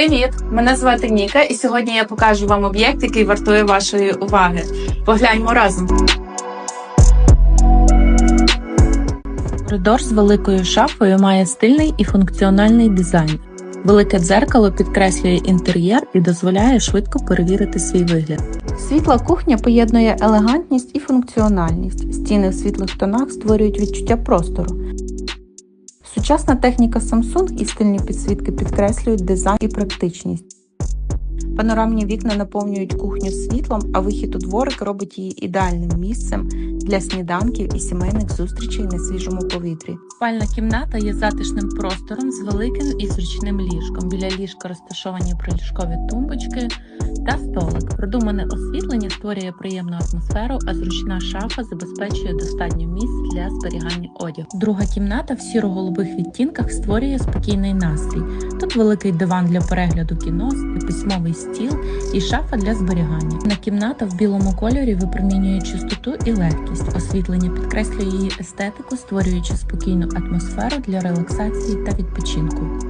Привіт! Мене звати Ніка, і сьогодні я покажу вам об'єкт, який вартує вашої уваги. Погляньмо разом. Коридор з великою шафою має стильний і функціональний дизайн. Велике дзеркало підкреслює інтер'єр і дозволяє швидко перевірити свій вигляд. Світла кухня поєднує елегантність і функціональність. Стіни в світлих тонах створюють відчуття простору. Сучасна техніка Samsung і стильні підсвітки підкреслюють дизайн і практичність. Панорамні вікна наповнюють кухню світлом, а вихід у дворик робить її ідеальним місцем для сніданків і сімейних зустрічей на свіжому повітрі. Спальна кімната є затишним простором з великим і зручним ліжком. Біля ліжка розташовані приліжкові тумбочки та столик. Продумане освітлення створює приємну атмосферу, а зручна шафа забезпечує достатньо місць для зберігання одягу. Друга кімната в сіро-голубих відтінках створює спокійний настрій. Тут великий диван для перегляду кіно, письмовий стіл і шафа для зберігання. На кімната в білому кольорі випромінює чистоту і легкість. Освітлення підкреслює її естетику, створюючи спокійну атмосферу для релаксації та відпочинку.